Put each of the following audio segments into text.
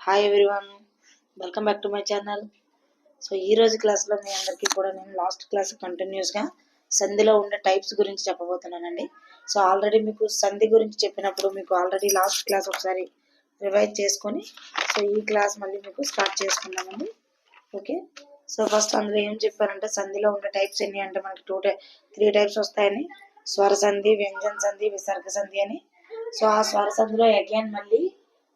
Hi everyone welcome back to my channel so ఈ రోజు క్లాస్లో మీ అందరికీ కూడా నేను లాస్ట్ క్లాస్ కంటిన్యూస్గా సంధిలో ఉండే టైప్స్ గురించి చెప్పబోతున్నానండి. సో ఆల్రెడీ మీకు సంధి గురించి చెప్పినప్పుడు మీకు ఆల్రెడీ లాస్ట్ క్లాస్ ఒకసారి రివైజ్ చేసుకొని సో ఈ క్లాస్ మళ్ళీ మీకు స్టార్ట్ చేసుకుందామండి. ఓకే సో ఫస్ట్ అందులో ఏం చెప్పారంటే సంధిలో ఉండే టైప్స్ ఎన్ని అంటే మనకి టూ టై త్రీ టైప్స్ వస్తాయని. స్వర సంధి వ్యంజన సంధి విసర్గ సంధి అని. సో ఆ స్వర సంధిలో అగైన్ మళ్ళీ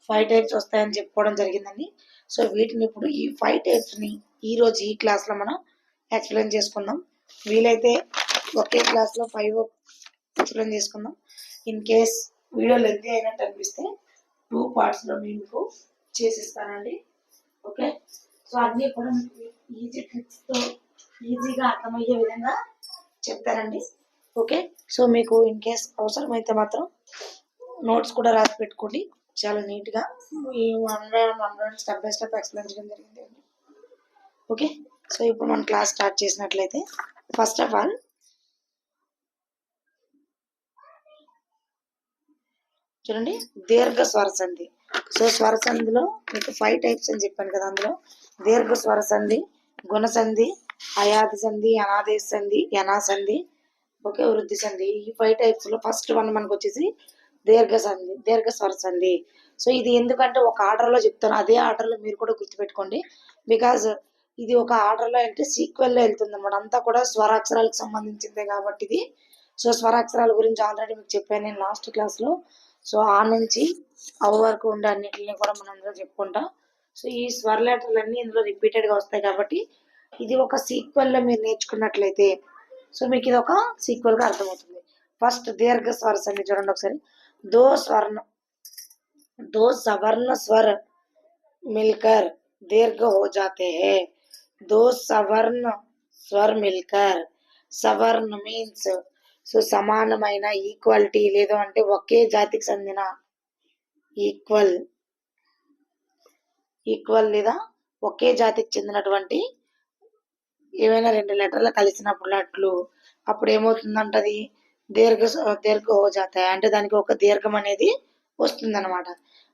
ఫైవ్ టైప్స్ వస్తాయని చెప్పుకోవడం జరిగిందండి. సో వీటిని ఇప్పుడు ఈ ఫైవ్ టైప్స్ని ఈరోజు ఈ క్లాస్లో మనం ఎక్స్ప్లెయిన్ చేసుకుందాం. వీలైతే ఒకే క్లాస్లో ఫైవ్ ఎక్స్ప్లెయిన్ చేసుకుందాం. ఇన్ కేస్ వీడియో లెంత్ అయినట్టు అనిపిస్తే టూ పార్ట్స్లో మీకు చేసిస్తానండి. ఓకే సో అన్నీ కూడా మీకు ఈజీ ట్రిక్స్తో ఈజీగా అర్థమయ్యే విధంగా చెప్తారండి ఓకే సో మీకు ఇన్ కేస్ అవసరమైతే మాత్రం నోట్స్ కూడా రాసి పెట్టుకోండి. చాలా నీట్గా ఈ one by one one by one step by step explain చేయడం జరిగింది. ఓకే సో ఇప్పుడు మనం క్లాస్ స్టార్ట్ చేసినట్లయితే ఫస్ట్ ఆఫ్ ఆల్ చూడండి దీర్ఘ స్వర సంధి. సో స్వర సంధిలో మీకు ఫైవ్ టైప్స్ అని చెప్పాను కదా అందులో. దీర్ఘ స్వర సంధి గుణ సంధి అయాది సంధి అనాదేశ సంధి యనాసంధి ఓకే వృద్ధి సంధి. ఈ ఫైవ్ టైప్స్లో ఫస్ట్ వన్ మనకు వచ్చేసి దీర్ఘ సంధి దీర్ఘ స్వర సంధి. సో ఇది ఎందుకంటే ఒక ఆర్డర్లో చెప్తాను అదే ఆర్డర్లో మీరు కూడా గుర్తుపెట్టుకోండి. బికాజ్ ఇది ఒక ఆర్డర్లో అంటే సీక్వెల్లో వెళ్తుంది అనమాట అంతా కూడా స్వరాక్షరాలకు సంబంధించిందే కాబట్టి ఇది. సో స్వరాక్షరాల గురించి ఆల్రెడీ మీకు చెప్పాను నేను లాస్ట్ క్లాస్లో. సో ఆ నుంచి అవ వరకు ఉండే అన్నిటిని కూడా మనం అందులో చెప్పుకుంటాం. సో ఈ స్వర లెటర్లన్నీ ఇందులో రిపీటెడ్గా వస్తాయి కాబట్టి ఇది ఒక సీక్వెల్లో మీరు నేర్చుకున్నట్లయితే సో మీకు ఇది ఒక సీక్వెల్గా అర్థమవుతుంది. ఫస్ట్ దీర్ఘ స్వర సంధి చూడండి ఒకసారి. దో స్వర్ణ दो सवर्ण स्वर मिलकर दीर्घ हो जाते हैं दो सवर्ण స్వర్ మిల్కర్ సవర్ణ మీన్స్ సో సమానమైన ఈక్వాలిటీ లేదు అంటే ఒకే జాతికి చెందిన ఈక్వల్ ఈక్వల్ లేదా ఒకే జాతికి చెందినటువంటి ఏమైనా రెండు లెటర్లు కలిసినప్పుడు అట్లు అప్పుడు ఏమవుతుందంటది దీర్ఘ దీర్ఘ హో జాతాయి అంటే దానికి ఒక దీర్ఘం అనేది వస్తుందన్నమాట.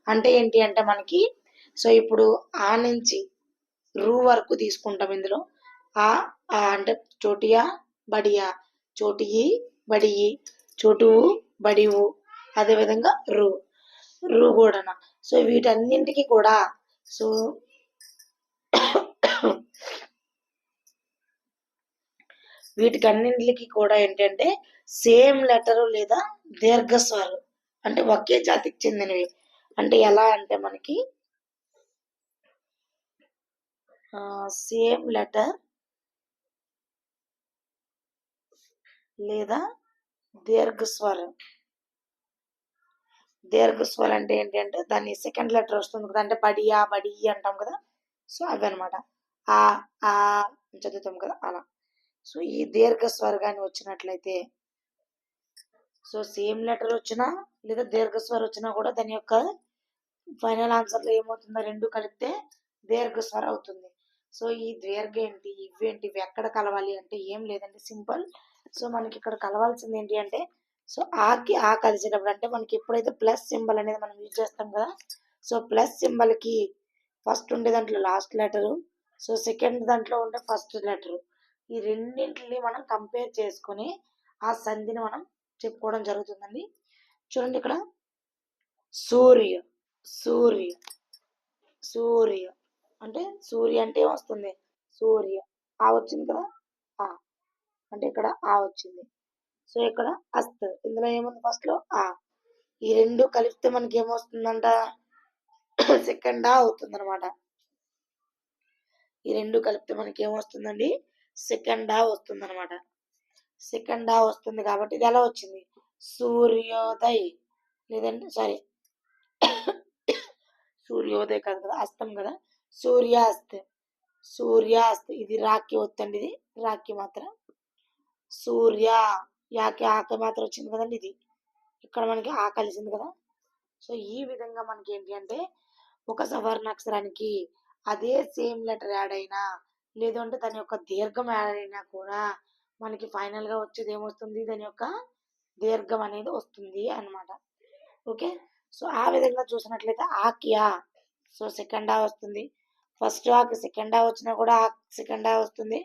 అంటే ఏంటి అంటే మనకి సో ఇప్పుడు ఆ నుంచి రూ వరకు తీసుకుంటాం ఇందులో. ఆ ఆ అంటే చోటియా బడియా చోటియి బడియి చోటువు బడివు అదేవిధంగా రూ. రూ కూడా సో వీటన్నింటికి కూడా సో వీటికన్నింటికి కూడా ఏంటంటే సేమ్ లెటర్ లేదా దీర్ఘస్వరం అంటే ఒకే జాతికి చెందినవి. అంటే ఎలా అంటే మనకి సేమ్ లెటర్ లేదా దీర్ఘస్వరం దీర్ఘస్వరం అంటే ఏంటి అంటే సెకండ్ లెటర్ వస్తుంది కదా అంటే పడియా బడి అంటాం కదా. సో అవి అనమాట ఆ ఆ చదువుతాం కదా అలా. సో ఈ దీర్ఘ స్వర్గాన్ని వచ్చినట్లయితే సో సేమ్ లెటర్ వచ్చినా లేదా దీర్ఘస్వర వచ్చినా కూడా దాని యొక్క ఫైనల్ ఆన్సర్లో ఏమవుతుందో రెండు కలిపితే దీర్ఘస్వర అవుతుంది. సో ఈ దీర్ఘ ఏంటి ఇవేంటి ఇవి ఎక్కడ కలవాలి అంటే ఏం లేదండి సింపుల్. సో మనకి ఇక్కడ కలవాల్సింది ఏంటి అంటే సో ఆకి ఆ కలిసేటప్పుడు అంటే మనకి ఎప్పుడైతే ప్లస్ సింబల్ అనేది మనం యూజ్ చేస్తాం కదా సో ప్లస్ సింబల్కి ఫస్ట్ ఉండే దాంట్లో లాస్ట్ లెటరు సో సెకండ్ దాంట్లో ఉండే ఫస్ట్ లెటరు. ఈ రెండింటిని మనం కంపేర్ చేసుకొని ఆ సంధిని మనం చెప్పుకోవడం జరుగుతుందండి. చూడండి ఇక్కడ. సూర్య సూర్య సూర్య. అంటే సూర్య అంటే వస్తుంది సూర్య. ఆ వచ్చింది కదా? ఆ. అంటే ఇక్కడ ఆ వచ్చింది. సో ఇక్కడ అస్త్. ఇందులో ఏముంది ఫస్ట్లో? ఆ. ఈ రెండు కలిపితే మనకి ఏమొస్తుందంట? సెకండ్ ఆ అవుతుంది అనమాట ఈ రెండు కలిపితే మనకి ఏమొస్తుందండి? సెకండ్ ఆ వస్తుంది అనమాట సెకండ్ ఆ వస్తుంది కాబట్టి ఇది ఎలా వచ్చింది? సూర్యోదయ్ లేదంటే సారీ సూర్యోదయ్ కాదు కదా అస్తం కదా సూర్యాస్త్ సూర్యాస్త్ ఇది రాకి ఒత్తండి ఇది రాకి మాత్రం. సూర్య యాకి ఆక మాత్రం వచ్చింది కదండి ఇది. ఇక్కడ మనకి ఆ కలిసింది కదా. సో ఈ విధంగా మనకి ఏంటి అంటే ఒక సవర్ణాక్షరానికి అదే సేమ్ లెటర్ యాడ్ అయినా లేదంటే దాని యొక్క దీర్ఘం యాడ్ అయినా కూడా మనకి ఫైనల్గా వచ్చేది ఏమొస్తుంది? దాని యొక్క దీర్ఘం అనేది వస్తుంది అన్నమాట. ఓకే? సో ఆ విధంగా చూసినట్లయితే ఆకియా సో సెకండ్ ఆ వస్తుంది. ఫస్ట్ ఆకి సెకండ్ ఆ వచ్చినా కూడా ఆ సెకండ్ ఆ వస్తుంది.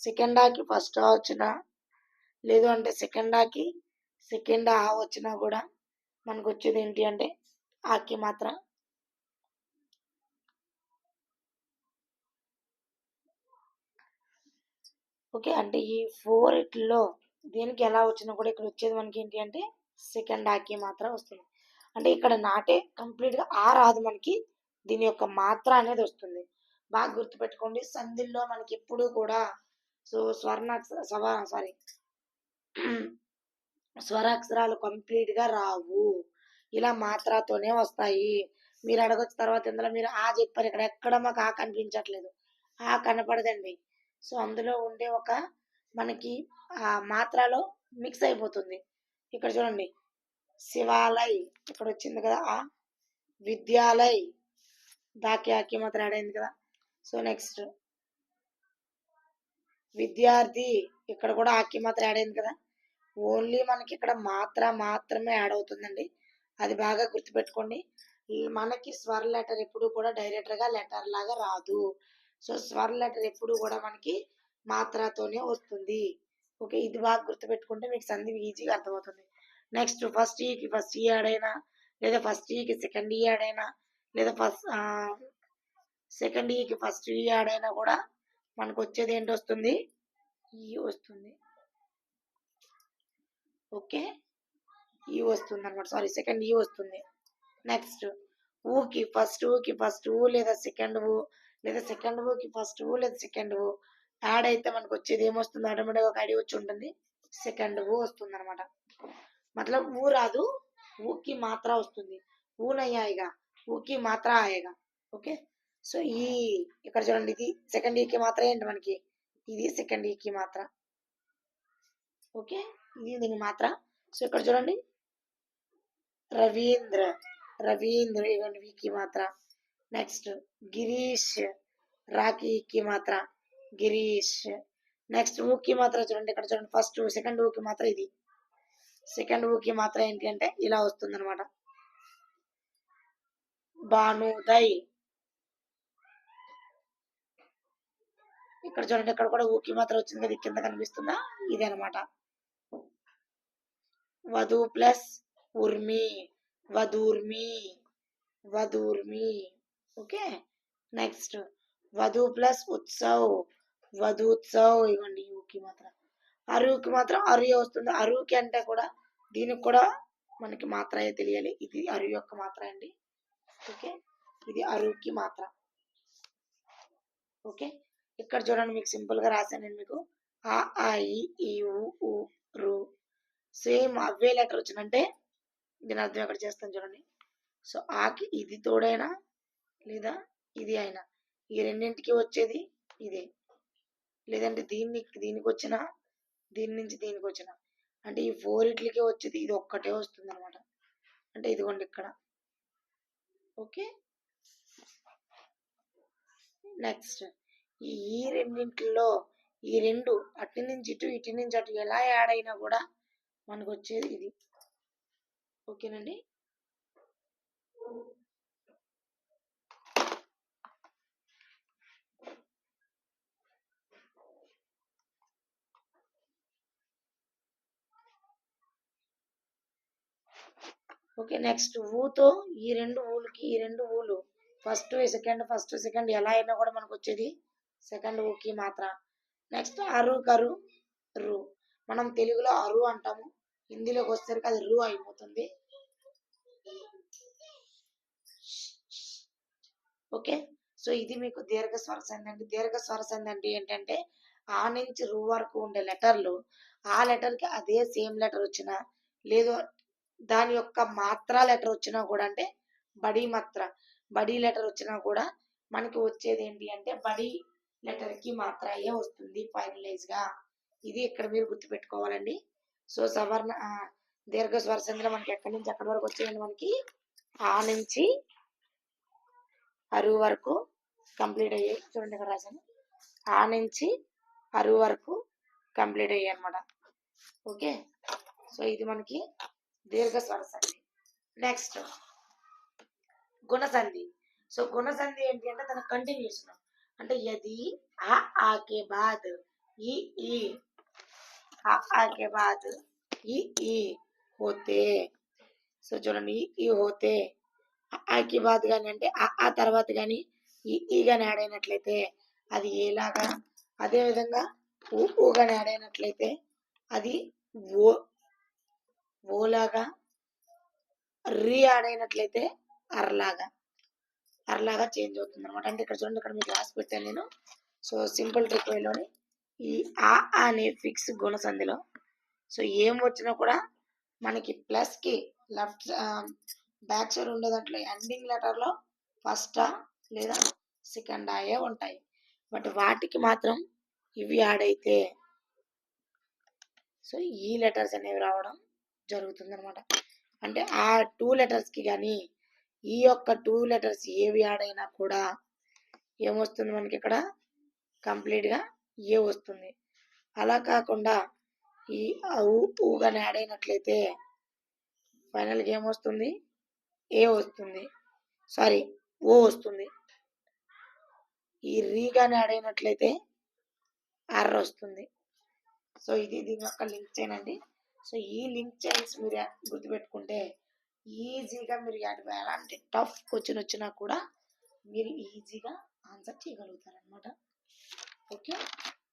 సెకండ్ ఆకి ఫస్ట్ ఆ వచ్చినా లేదు అంటే సెకండ్ ఆకి సెకండ్ ఆ వచ్చినా కూడా మనకు వచ్చేది ఏంటి అంటే ఆకి మాత్రం ఓకే. అంటే ఈ ఫోర్ ఇట్లో దేనికి ఎలా వచ్చినా కూడా ఇక్కడ వచ్చేది మనకి ఏంటి అంటే సెకండ్ ఆకి మాత్రం వస్తుంది. అంటే ఇక్కడ నాటే కంప్లీట్గా ఆ రాదు మనకి దీని యొక్క మాత్ర అనేది వస్తుంది. బాగా గుర్తుపెట్టుకోండి సంధిల్లో మనకి ఎప్పుడు కూడా సో స్వర్ణ సవా సారీ స్వరాక్షరాలు కంప్లీట్గా రావు. ఇలా మాత్రతోనే వస్తాయి. మీరు అడగొచ్చు తర్వాత ఇందులో మీరు ఆ చెప్పారు ఇక్కడ ఎక్కడ మాకు ఆ కనిపించట్లేదు. ఆ కనపడదండి. సో అందులో ఉండే ఒక మనకి ఆ మాత్రలో మిక్స్ అయిపోతుంది. ఇక్కడ చూడండి. శివాలయ్. ఇక్కడ వచ్చింది కదా ఆ విద్యాలయ్. దాకి ఆకి మాత్రం ఆడైంది కదా. సో నెక్స్ట్ విద్యార్థి. ఇక్కడ కూడా ఆకి మాత్రం యాడ్ అయింది కదా. ఓన్లీ మనకి ఇక్కడ మాత్ర మాత్రమే యాడ్ అవుతుందండి. అది బాగా గుర్తుపెట్టుకోండి. మనకి స్వర్ లెటర్ ఎప్పుడు కూడా డైరెక్టర్గా లెటర్ లాగా రాదు. సో స్వర్ లెటర్ ఎప్పుడు కూడా మనకి మాత్రతోనే వస్తుంది. ఓకే? ఇది బాగా గుర్తుపెట్టుకుంటే మీకు సంధి ఈజీగా అర్థమవుతుంది. నెక్స్ట్ ఫస్ట్ ఈకి ఫస్ట్ ఈ యాడ్ అయినా లేదా ఫస్ట్ ఈకి సెకండ్ ఈ ఆడైనా అయినా లేదా ఫస్ట్ సెకండ్ ఈకి ఫస్ట్ ఈ యాడ్ అయినా కూడా మనకు వచ్చేది ఏంటి వస్తుంది? ఈ వస్తుంది. ఓకే? ఈ వస్తుంది అనమాట సారీ సెకండ్ ఈ వస్తుంది. నెక్స్ట్ ఊకి ఫస్ట్ ఊకి ఫస్ట్ ఊ లేదా సెకండ్ ఊ లేదా సెకండ్ ఓకి ఫస్ట్ ఓ లేదా సెకండ్ ఓ యాడ్ అయితే మనకు వచ్చేది ఏమొస్తుంది? ఆటోమేటిక్గా ఒక ఐడి వచ్చి ఉంటుంది. సెకండ్ ఓ వస్తుంది అనమాట మతలబ్ ఊ రాదు. ఊకి మాత్ర వస్తుంది. ఊనయ్యాయిగా ఊకి మాత్ర ఆయేగా ఓకే? సో ఈ ఇక్కడ చూడండి ఇది సెకండ్ ఈకి e మాత్ర ఏంటి మనకి? ఇది సెకండ్ ఈకి e మాత్ర. ఓకే? ఇది దీని మాత్ర. సో ఇక్కడ చూడండి. రవీంద్ర. రవీంద్ర ఇవ్వండి వీకి మాత్ర. నెక్స్ట్ గిరీష్ రాకీకి మాత్ర గిరీష్. నెక్స్ట్ ఊకి మాత్ర చూడండి ఇక్కడ చూడండి ఫస్ట్ సెకండ్ ఊకి మాత్ర ఇది. సెకండ్ ఊకి మాత్ర ఏంటి అంటే ఇలా వస్తుంది అనమాట భానుదయ్ ఇక్కడ చూడండి ఇక్కడ కూడా ఊకి మాత్రం వచ్చింది కదా కింద కనిపిస్తుందా? ఇది అనమాట వధు ప్లస్ ఉర్మి. వధూర్మి వధూర్మి ఓకే? నెక్స్ట్. వధు ప్లస్ ఉత్సవ్. వధుత్సవ్ ఇవ్వండి యూకి మాత్రం. అరువుకి మాత్రం అరువు వస్తుంది. అరువుకి అంటే కూడా దీనికి కూడా మనకి మాత్రమే తెలియాలి. ఇది అరువు యొక్క మాత్ర అండి. ఓకే? ఇది అరువుకి మాత్ర. ఓకే? ఇక్కడ చూడండి మీకు సింపుల్గా రాశాను నేను మీకు. ఆ ఆ ఈ ఊ రు. సేమ్ అవే లెటర్ వచ్చిందంటే దీని అర్థం ఎక్కడ చేస్తాను చూడండి. సో ఆకి ఇది తోడైనా లేదా ఇది అయినా. ఈ రెండింటికి వచ్చేది ఇదే. లేదంటే దీన్ని దీనికి వచ్చిన దీని నుంచి దీనికి వచ్చిన అంటే ఈ ఫోర్ వచ్చేది ఇది ఒక్కటే వస్తుంది అనమాట అంటే ఇదిగోండి ఇక్కడ. ఓకే? నెక్స్ట్. ఈ ఈ రెండింటిలో ఈ రెండు అటు నుంచి ఇటు ఇటు నుంచి అటు ఎలా యాడ్ అయినా కూడా మనకు వచ్చేది ఇది. ఓకేనండి? ఓకే నెక్స్ట్ ఊతో ఈ రెండు ఊలకి ఈ రెండు ఊలు. ఫస్ట్ సెకండ్ ఫస్ట్ సెకండ్ ఎలా అయినా కూడా మనకు వచ్చేది సెకండ్ ఊకి మాత్ర. నెక్స్ట్ అరు కరు రు. మనం తెలుగులో అరు అంటాము. హిందీలోకి వచ్చేసరికి అది రు అయిపోతుంది. ఓకే సో ఇది మీకు దీర్ఘ స్వర సంధి అండి దీర్ఘ స్వర ఏంటంటే ఆ నుంచి రు వరకు ఉండే లెటర్లు ఆ లెటర్కి అదే సేమ్ లెటర్ వచ్చినా లేదు దాని యొక్క మాత్ర లెటర్ వచ్చినా కూడా అంటే బడి మాత్ర బడి లెటర్ వచ్చినా కూడా మనకి వచ్చేది ఏంటి అంటే బడి లెటర్కి మాత్ర అయ్యే వస్తుంది ఫైనలైజ్గా. ఇది ఇక్కడ మీరు గుర్తుపెట్టుకోవాలండి. సో సవర్ణ దీర్ఘ స్వర సంధిలో మనకి ఎక్కడి నుంచి ఎక్కడి వరకు వచ్చేయండి మనకి? ఆ నుంచి అరువు వరకు కంప్లీట్ అయ్యాయి చూడండి ఇక్కడ రాశాను. ఆ నుంచి అరువు వరకు కంప్లీట్ అయ్యాయి అనమాట ఓకే? సో ఇది మనకి దీర్ఘ స్వర సంధి నెక్స్ట్ గుణసంధి. సో గుణసంధి ఏంటి అంటే తన కంటిన్యూషన్ అంటే యది ఆ ఆకే బాద్ ఈ ఈ. ఆ ఆకే బాద్ ఈ ఈ హోతే. సో చూడండి ఈ హోతే. ఆ ఆకి బాద్ కానీ అంటే ఆ ఆ తర్వాత కానీ ఈ ఈ కానీ యాడ్ అయినట్లయితే అది ఏలాగా అదే విధంగా ఊ కానీ యాడ్ అయినట్లయితే అది ఓ ఓలాగా రీ యాడ్ అయినట్లయితే అర్లాగా. అర్లాగా చేంజ్ అవుతుంది అనమాట అంటే ఇక్కడ చూడండి ఇక్కడ మీకు రాసి పెట్టాను నేను. సో సింపుల్ ట్రిక్ వేలోని ఈ ఆ అనే ఫిక్స్ గుణసంధిలో. సో ఏం వచ్చినా కూడా మనకి ప్లస్కి లెఫ్ట్ బ్యాక్ సైడ్ ఉండే దాంట్లో ఎండింగ్ లెటర్లో ఫస్ట్ లేదా సెకండ్ ఆయే ఉంటాయి. బట్ వాటికి మాత్రం ఇవి యాడ్ అయితే సో ఈ లెటర్స్ అనేవి రావడం జరుగుతుంది అనమాట అంటే ఆ టూ లెటర్స్కి కానీ ఈ యొక్క టూ లెటర్స్ ఏవి యాడ్ అయినా కూడా ఏమొస్తుంది మనకి ఇక్కడ? కంప్లీట్గా ఏ వస్తుంది? అలా కాకుండా ఈ ఊ కానీ యాడ్ అయినట్లయితే ఫైనల్గా ఏమొస్తుంది ఏ వస్తుంది? సారీ ఓ వస్తుంది. ఈ రీ కానీ యాడ్ అయినట్లయితే ఆర్ వస్తుంది. సో ఇది దీని యొక్క లింక్ చైన్ సో ఈ లింక్ చైన్స్ మీరు గుర్తుపెట్టుకుంటే. ఈజీగా మీరు ఎలాంటి టఫ్ క్వశ్చన్ వచ్చినా కూడా మీరు ఈజీగా ఆన్సర్ చేయగలుగుతారనమాట ఓకే?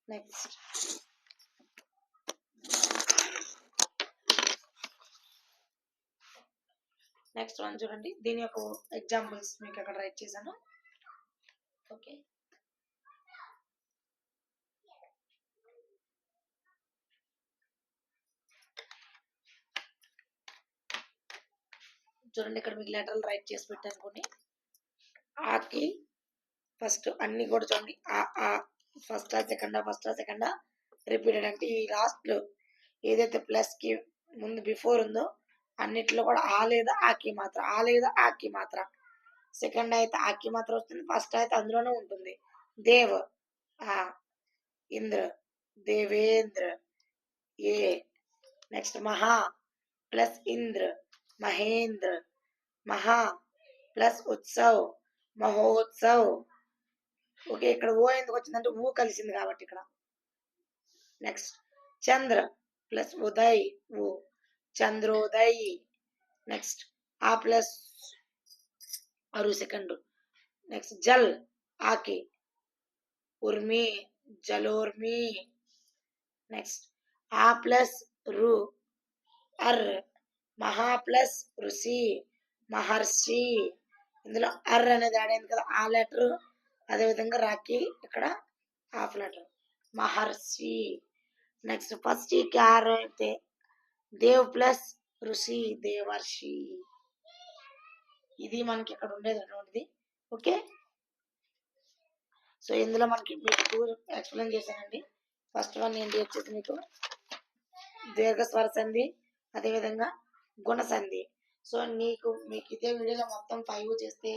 నెక్స్ట్. నెక్స్ట్ వన్ చూడండి. దీని యొక్క ఎగ్జాంపుల్స్ మీకు అక్కడ రైట్ చేశాను. ఓకే? చూడండి ఇక్కడ మీకు లెటర్లు రైట్ చేసి పెట్టాను కొన్ని. ఆకి ఫస్ట్ అన్ని కూడా చూడండి. ఆ ఆ first second first second repeated అంటే ఈ లాస్ట్లో ఏదైతే ప్లస్కి ముందు బిఫోర్ ఉందో అన్నిట్లో కూడా ఆ లేదా ఆకి మాత్రం ఆ లేదా ఆకి మాత్ర. సెకండ్ అయితే ఆకి మాత్రం వస్తుంది ఫస్ట్ అయితే అందులోనే ఉంటుంది. దేవ్ ఆ ఇంద్ర దేవేంద్ర ఏ నెక్స్ట్ మహా ప్లస్ ఇంద్ర. మహేంద్ర మహా ప్లస్ ఉత్సవ్ మహోత్సవ్. ఓకే ఇక్కడ ఓ ఎందుకు వచ్చిందంటే ఊ కలిసింది కాబట్టి ఇక్కడ. నెక్స్ట్ చంద్ర ప్లస్ ఉదయ్ ఓ చంద్రోదయ్. నెక్స్ట్ ఆ ప్లస్ అరు సెకండ్. నెక్స్ట్ జల్ ఆకి. ఉర్మి జలోర్మి. నెక్స్ట్ ఆ ప్లస్ రు అర్. మహా ప్లస్ ఋషి మహర్షి. ఇందులో అర్ అనేది యాడ్ అయింది కదా ఆ లెటర్ అదే విధంగా రాకి ఇక్కడ హాఫ్ లెటర్ మహర్షి. నెక్స్ట్ ఫస్ట్కి ఆర్ అయితే దేవ్ ప్లస్ ఋషి దేవర్షి. ఇది మనకి ఇక్కడ ఉండేది అటువంటిది. ఓకే? సో ఇందులో మనకి మీకు ఎక్స్ప్లెయిన్ చేశానండి. ఫస్ట్ వన్ ఏంటి వచ్చేసి మీకు దీర్ఘ స్వర సంధి అదేవిధంగా గుణసంధి. సో నీకు మీకు ఇదే వీడియోలో మొత్తం ఫైవ్ చేస్తే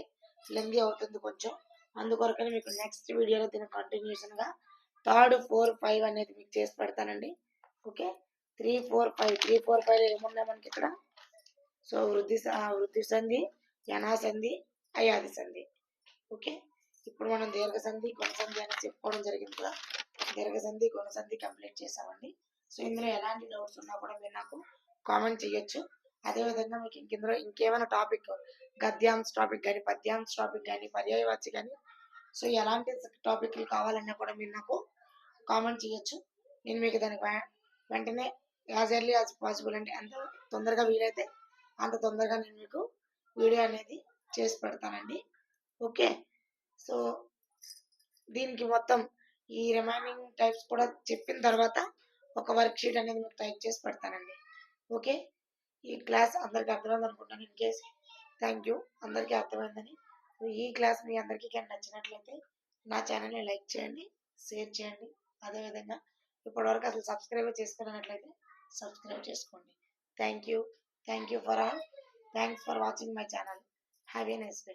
లెంది అవుతుంది కొంచెం. అందుకొరకని మీకు నెక్స్ట్ వీడియోలో దీని కంటిన్యూషన్గా థర్డ్ ఫోర్ ఫైవ్ అనేది మీకు చేసి పెడతానండి. Okay three four five three four five ఏమున్నాయి మనకి ఇక్కడ? సో వృద్ధి వృద్ధి సంధి యనా సంధి అయాది సంధి ఓకే ఇప్పుడు మనం దీర్ఘ సంధి అని చెప్పుకోవడం జరిగింది కదా? దీర్ఘ సంధి కంప్లీట్ చేసామండి సో ఇందులో ఎలాంటి డౌట్స్ ఉన్నా కూడా మీరు నాకు కామెంట్ చేయొచ్చు. అదే విధంగా మీకు ఇంక ఇందులో ఇంకేమైనా టాపిక్ గద్యాంశ టాపిక్ కానీ పద్యాంశ టాపిక్ కానీ పర్యాయవాచి కానీ సో ఎలాంటి టాపిక్లు కావాలన్నా కూడా మీరు నాకు కామెంట్ చేయొచ్చు. నేను మీకు దానికి వె- వెంటనే యాజ్ ఎర్లీ యాజ్ పాసిబుల్ అంటే ఎంత తొందరగా వీలైతే అంత తొందరగా నేను మీకు వీడియో అనేది చేసి పెడతానండి. ఓకే? సో దీనికి మొత్తం ఈ రిమైనింగ్ టైప్స్ కూడా చెప్పిన తర్వాత ఒక వర్క్ షీట్ అనేది మీకు టైప్ చేసి పెడతానండి. ఓకే? ఈ క్లాస్ అందరికీ అర్థమైంది అనుకుంటాను ఇన్ కేస్ థ్యాంక్ యూ అందరికీ అర్థమైందని. ఈ క్లాస్ మీ అందరికీ కానీ నచ్చినట్లయితే నా ఛానల్ని లైక్ చేయండి షేర్ చేయండి. అదేవిధంగా ఇప్పటివరకు అసలు సబ్స్క్రైబ్ చేసుకున్నట్లయితే సబ్స్క్రైబ్ చేసుకోండి. Thank you thank you for all thanks for watching my channel have a nice day